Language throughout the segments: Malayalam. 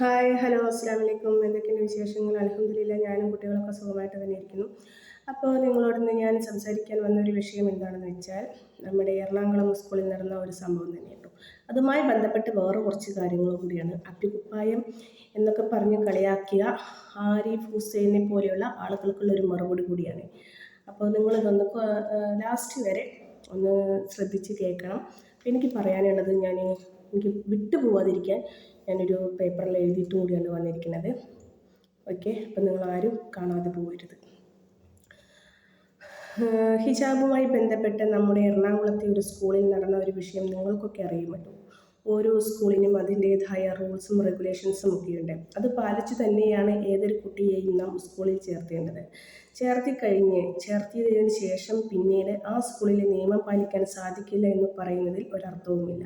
ഹായ് ഹലോ അസ്സാം വലൈക്കും എന്തൊക്കെയാണ് വിശേഷങ്ങൾ? അലഹമില്ല ഞാനും കുട്ടികളൊക്കെ സുഖമായിട്ട് തന്നെ ഇരിക്കുന്നു. അപ്പോൾ നിങ്ങളോട് ഞാൻ സംസാരിക്കാൻ വന്ന ഒരു വിഷയം എന്താണെന്ന് വെച്ചാൽ നമ്മുടെ എറണാകുളം സ്കൂളിൽ നടന്ന ഒരു സംഭവം തന്നെയാണ് അതുമായി ബന്ധപ്പെട്ട് വേറെ കുറച്ച് കാര്യങ്ങൾ കൂടിയാണ്. അപ്പിക്കുപ്പായം എന്നൊക്കെ പറഞ്ഞ് കളിയാക്കിയ ആരിഫ് ഹുസൈനെ പോലെയുള്ള ആളുകൾക്കുള്ള ഒരു മറുപടി കൂടിയാണ്. അപ്പോൾ നിങ്ങൾ ഇതൊന്ന് ലാസ്റ്റ് വരെ ഒന്ന് ശ്രദ്ധിച്ച് കേൾക്കണം. എനിക്ക് പറയാനുള്ളത് ഞാൻ എനിക്ക് വിട്ടുപോകാതിരിക്കാൻ ഞാനൊരു പേപ്പറിൽ എഴുതിയിട്ട് കൂടിയാണ് വന്നിരിക്കുന്നത്. ഓക്കെ അപ്പം നിങ്ങൾ ആരും കാണാതെ പോകരുത്. ഹിജാബുമായി ബന്ധപ്പെട്ട് നമ്മുടെ എറണാകുളത്തെ ഒരു സ്കൂളിൽ നടന്ന ഒരു വിഷയം നിങ്ങൾക്കൊക്കെ അറിയുമല്ലോ. ഓരോ സ്കൂളിനും അതിന്റേതായ റൂൾസും റെഗുലേഷൻസും ഒക്കെയുണ്ട്. അത് പാലിച്ചു തന്നെയാണ് ഏതൊരു കുട്ടിയെയും നാം സ്കൂളിൽ ചേർത്തേണ്ടത്. ചേർത്തി കഴിഞ്ഞ് ചേർത്തിയതിന് ശേഷം പിന്നീട് ആ സ്കൂളിലെ നിയമം പാലിക്കാൻ സാധിക്കില്ല എന്ന് പറയുന്നതിൽ ഒരർത്ഥവുമില്ല.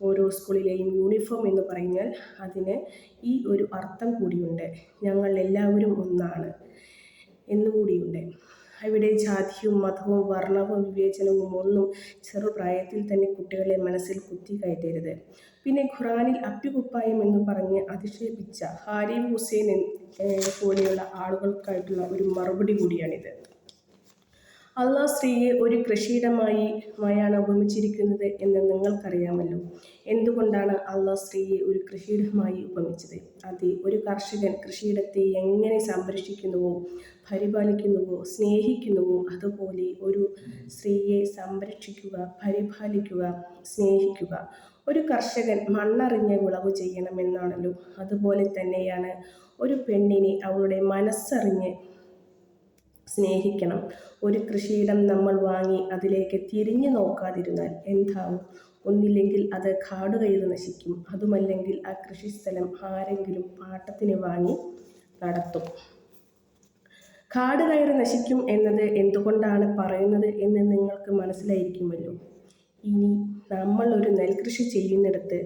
ഓരോ സ്കൂളിലെയും യൂണിഫോം എന്ന് പറഞ്ഞാൽ അതിന് ഈ ഒരു അർത്ഥം കൂടിയുണ്ട്. ഞങ്ങൾ എല്ലാവരും ഒന്നാണ് എന്നുകൂടിയുണ്ട് അവിടെ ജാതിയും മതവും വർണവും വിവേചനവും ഒന്നും ചെറുപ്രായത്തിൽ തന്നെ കുട്ടികളെ മനസ്സിൽ കുത്തി കയറ്റരുത്. പിന്നെ ഖുറാനിൽ അപ്പികുപ്പായം എന്ന് പറഞ്ഞ് അധിക്ഷേപിച്ച ഹാരി ഹുസൈൻ പോലെയുള്ള ആളുകൾക്കായിട്ടുള്ള ഒരു മറുപടി കൂടിയാണിത്. അള്ളാഹ് സ്ത്രീയെ ഒരു കൃഷിയിടമായി മായാണ് ഉപമിച്ചിരിക്കുന്നത് എന്ന് നിങ്ങൾക്കറിയാമല്ലോ. എന്തുകൊണ്ടാണ് അള്ളാഹ് സ്ത്രീയെ ഒരു കൃഷിയിടമായി ഉപമിച്ചത്? അതെ ഒരു കർഷകൻ കൃഷിയിടത്തെ എങ്ങനെ സംരക്ഷിക്കുന്നുവോ പരിപാലിക്കുന്നുവോ സ്നേഹിക്കുന്നുവോ അതുപോലെ ഒരു സ്ത്രീയെ സംരക്ഷിക്കുക പരിപാലിക്കുക സ്നേഹിക്കുക. ഒരു കർഷകൻ മണ്ണറിഞ്ഞ് വിളവ് ചെയ്യണമെന്നാണല്ലോ. അതുപോലെ തന്നെയാണ് ഒരു പെണ്ണിനെ അവളുടെ മനസ്സറിഞ്ഞ് സ്നേഹിക്കണം. ഒരു കൃഷിയിടം നമ്മൾ വാങ്ങി അതിലേക്ക് തിരിഞ്ഞു നോക്കാതിരുന്നാൽ എന്താവും? ഒന്നില്ലെങ്കിൽ അത് കാട് കയറി നശിക്കും. അതുമല്ലെങ്കിൽ ആ കൃഷിസ്ഥലം ആരെങ്കിലും പാട്ടത്തിന് വാങ്ങി നടത്തും. കാട് കയറി നശിക്കും എന്നത് എന്തുകൊണ്ടാണ് പറയുന്നത് എന്ന് നിങ്ങൾക്ക് മനസ്സിലായിരിക്കുമല്ലോ. ഇനി നമ്മൾ ഒരു നെൽകൃഷി ചെയ്യുന്നിടത്ത്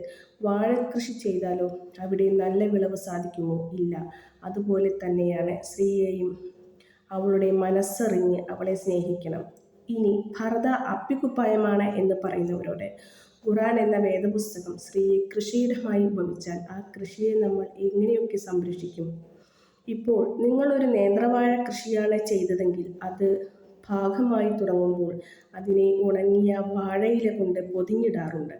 വാഴക്കൃഷി ചെയ്താലോ അവിടെ നല്ല വിളവ് സാധിക്കുമോ? ഇല്ല. അതുപോലെ തന്നെയാണ് സ്ത്രീയെയും അവളുടെ മനസ്സറിഞ്ഞ് അവളെ സ്നേഹിക്കണം. ഇനി ഭർത അപ്പിക്കുപ്പായമാണ് എന്ന് പറയുന്നവരോട് ഖുറാൻ എന്ന വേദപുസ്തകം സ്ത്രീയെ കൃഷിയിടമായി ഉപമിച്ചാൽ ആ കൃഷിയെ നമ്മൾ എങ്ങനെയൊക്കെ സംരക്ഷിക്കും? ഇപ്പോൾ നിങ്ങളൊരു നേന്ത്രവാഴ കൃഷിയാണ് ചെയ്തതെങ്കിൽ അത് ഭാഗമായി തുടങ്ങുമ്പോൾ അതിനെ ഉണങ്ങിയ വാഴയില കൊണ്ട് പൊതിഞ്ഞിടാറുണ്ട്.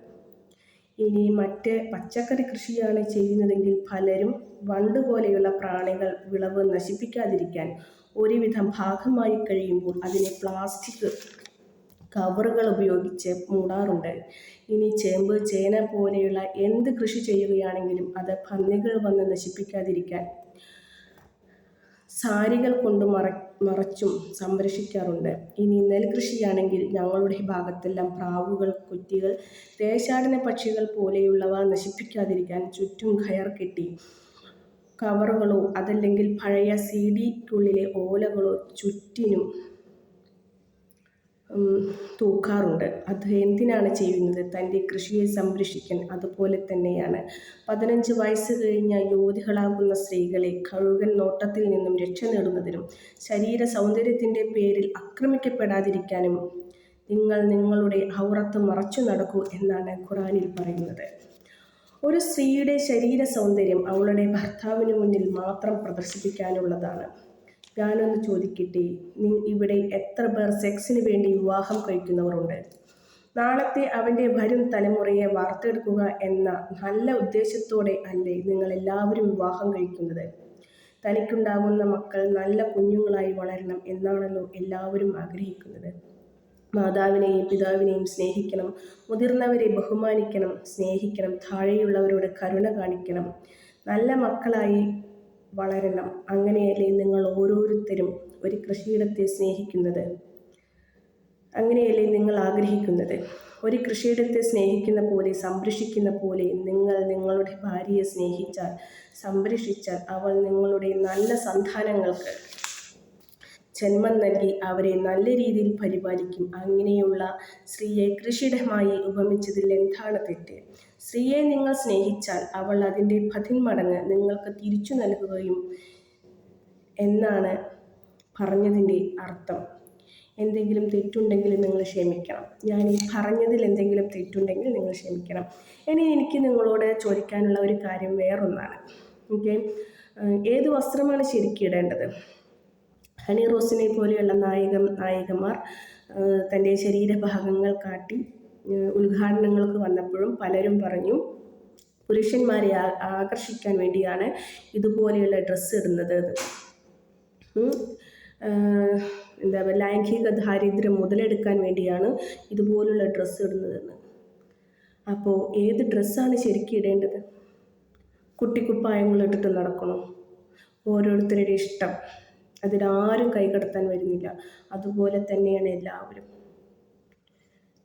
ഇനി മറ്റ് പച്ചക്കറി കൃഷിയാണ് ചെയ്യുന്നതെങ്കിൽ പലരും വണ്ട് പോലെയുള്ള പ്രാണികൾ വിളവ് നശിപ്പിക്കാതിരിക്കാൻ ഒരുവിധം ഭാഗമായി കഴിയുമ്പോൾ അതിനെ പ്ലാസ്റ്റിക് കവറുകൾ ഉപയോഗിച്ച് മൂടാറുണ്ട്. ഇനി ചേമ്പ് ചേന പോലെയുള്ള എന്ത് കൃഷി ചെയ്യുകയാണെങ്കിലും അത് പന്നികൾ വന്ന് നശിപ്പിക്കാതിരിക്കാൻ സാരികൾ കൊണ്ട് മറ മറച്ചും സംരക്ഷിക്കാറുണ്ട്. ഇനി നെൽകൃഷിയാണെങ്കിൽ ഞങ്ങളുടെ ഭാഗത്തെല്ലാം പ്രാവുകൾ കുറ്റികൾ ദേശാടന പക്ഷികൾ പോലെയുള്ളവ നശിപ്പിക്കാതിരിക്കാൻ ചുറ്റും കയർ കെട്ടി കവറുകളോ അതല്ലെങ്കിൽ പഴയ സി ഡിക്കുള്ളിലെ ഓലകളോ ചുറ്റിനും തൂക്കാറുണ്ട്. അത് എന്തിനാണ് ചെയ്യുന്നത്? തന്റെ കൃഷിയെ സംരക്ഷിക്കാൻ അതുപോലെ തന്നെയാണ്. പതിനഞ്ച് വയസ്സ് കഴിഞ്ഞ യുവതികളാകുന്ന സ്ത്രീകളെ കഴുകൻ നോട്ടത്തിൽ നിന്നും രക്ഷ നേടുന്നതിനും ശരീര സൗന്ദര്യത്തിന്റെ പേരിൽ ആക്രമിക്കപ്പെടാതിരിക്കാനും നിങ്ങൾ നിങ്ങളുടെ ഔറത്ത് മറച്ചു നടക്കൂ എന്നാണ് ഖുറാനിൽ പറയുന്നത്. ഒരു സ്ത്രീയുടെ ശരീര സൗന്ദര്യം അവളുടെ ഭർത്താവിന് മുന്നിൽ മാത്രം പ്രദർശിപ്പിക്കാനുള്ളതാണ്. ഞാനൊന്ന് ചോദിക്കട്ടെ? ഇവിടെ എത്ര പേർ സെക്സിന് വേണ്ടി വിവാഹം കഴിക്കുന്നവരുണ്ട്? നാളത്തെ അവന്റെ വരും തലമുറയെ വാർത്തെടുക്കുക എന്ന നല്ല ഉദ്ദേശത്തോടെ അല്ലേ നിങ്ങൾ എല്ലാവരും വിവാഹം കഴിക്കുന്നത്? തനിക്കുണ്ടാകുന്ന മക്കൾ നല്ല കുഞ്ഞുങ്ങളായി വളരണം എന്നാണല്ലോ എല്ലാവരും ആഗ്രഹിക്കുന്നത്. മാതാവിനെയും പിതാവിനെയും സ്നേഹിക്കണം മുതിർന്നവരെ ബഹുമാനിക്കണം സ്നേഹിക്കണം താഴെയുള്ളവരോട് കരുണ കാണിക്കണം. നല്ല മക്കളായി വളരണം. അങ്ങനെയല്ലേ നിങ്ങൾ ഓരോരുത്തരും ഒരു കൃഷിയിടത്തെ സ്നേഹിക്കുന്നത്? അങ്ങനെയല്ലേ നിങ്ങൾ ആഗ്രഹിക്കുന്നത്? ഒരു കൃഷിയിടത്തെ സ്നേഹിക്കുന്ന പോലെ സംരക്ഷിക്കുന്ന പോലെ നിങ്ങൾ നിങ്ങളുടെ ഭാര്യയെ സ്നേഹിച്ചാൽ സംരക്ഷിച്ചാൽ അവൾ നിങ്ങളുടെ നല്ല സന്താനങ്ങൾക്ക് ജന്മം നൽകി അവരെ നല്ല രീതിയിൽ പരിപാലിക്കും. അങ്ങനെയുള്ള സ്ത്രീയെ കൃഷിയിടമായി ഉപമിച്ചതിൽ എന്താണ് തെറ്റ്? സ്ത്രീയെ നിങ്ങൾ സ്നേഹിച്ചാൽ അവൾ അതിന്റെ പതിന്മടങ്ങ് നിങ്ങൾക്ക് തിരിച്ചു നൽകുകയും എന്നാണ് പറഞ്ഞതിന്റെ അർത്ഥം. എന്തെങ്കിലും തെറ്റുണ്ടെങ്കിൽ നിങ്ങൾ ക്ഷമിക്കണം. ഞാൻ ഈ പറഞ്ഞതിൽ എന്തെങ്കിലും തെറ്റുണ്ടെങ്കിൽ നിങ്ങൾ ക്ഷമിക്കണം. ഇനി എനിക്ക് നിങ്ങളോട് ചോദിക്കാനുള്ള ഒരു കാര്യം വേറൊന്നാണ്. ഓക്കെ? ഏത് വസ്ത്രമാണ് ശരിക്കിടേണ്ടത് ഹണി റോസിനെ പോലെയുള്ള നായിക നായികമാർ തന്റെ ശരീരഭാഗങ്ങൾ കാട്ടി ഉദ്ഘാടനങ്ങൾക്ക് വന്നപ്പോഴും പലരും പറഞ്ഞു പുരുഷന്മാരെ ആകർഷിക്കാൻ വേണ്ടിയാണ് ഇതുപോലെയുള്ള ഡ്രസ്സ് ഇടുന്നത്. എന്താ പറയുക ലൈംഗിക ദാരിദ്ര്യം മുതലെടുക്കാൻ വേണ്ടിയാണ് ഇതുപോലുള്ള ഡ്രസ്സ് ഇടുന്നതെന്ന്. അപ്പോൾ ഏത് ഡ്രസ്സാണ് ശരിക്കും ഇടേണ്ടത്? കുട്ടിക്കുപ്പായങ്ങൾ ഇട്ടിട്ട് നടക്കണം? ഓരോരുത്തരുടെ ഇഷ്ടം. അതിനാരും കൈകടത്താൻ വരുന്നില്ല. അതുപോലെ തന്നെയാണ് എല്ലാവരും.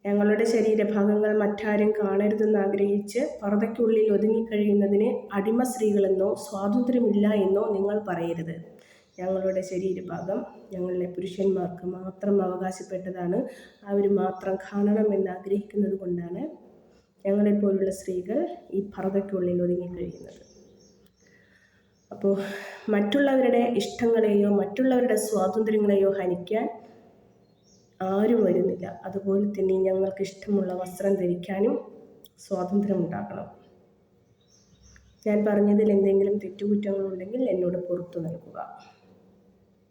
ഞങ്ങളുടെ ശരീരഭാഗങ്ങൾ മറ്റാരും കാണരുതെന്ന് ആഗ്രഹിച്ച് പർദ്ദയ്ക്കുള്ളിൽ ഒതുങ്ങിക്കഴിയുന്നതിന് അടിമ സ്ത്രീകളെന്നോ സ്വാതന്ത്ര്യമില്ല എന്നോ നിങ്ങൾ പറയരുത്. ഞങ്ങളുടെ ശരീരഭാഗം ഞങ്ങളിലെ പുരുഷന്മാർക്ക് മാത്രം അവകാശപ്പെട്ടതാണ്. അവർ മാത്രം കാണണമെന്ന് ആഗ്രഹിക്കുന്നത് കൊണ്ടാണ് ഞങ്ങളെപ്പോലുള്ള സ്ത്രീകൾ ഈ പർദ്ദയ്ക്കുള്ളിൽ ഒതുങ്ങിക്കഴിയുന്നത്. അപ്പോൾ മറ്റുള്ളവരുടെ ഇഷ്ടങ്ങളെയോ മറ്റുള്ളവരുടെ സ്വാതന്ത്ര്യങ്ങളെയോ ഹനിക്കാൻ ആരും വരുന്നില്ല. അതുപോലെ തന്നെ ഞങ്ങൾക്ക് ഇഷ്ടമുള്ള വസ്ത്രം ധരിക്കാനും സ്വാതന്ത്ര്യം ഉണ്ടാക്കണം ഞാൻ പറഞ്ഞതിൽ എന്തെങ്കിലും തെറ്റുകുറ്റങ്ങളുണ്ടെങ്കിൽ എന്നോട് പുറത്തു നൽകുക.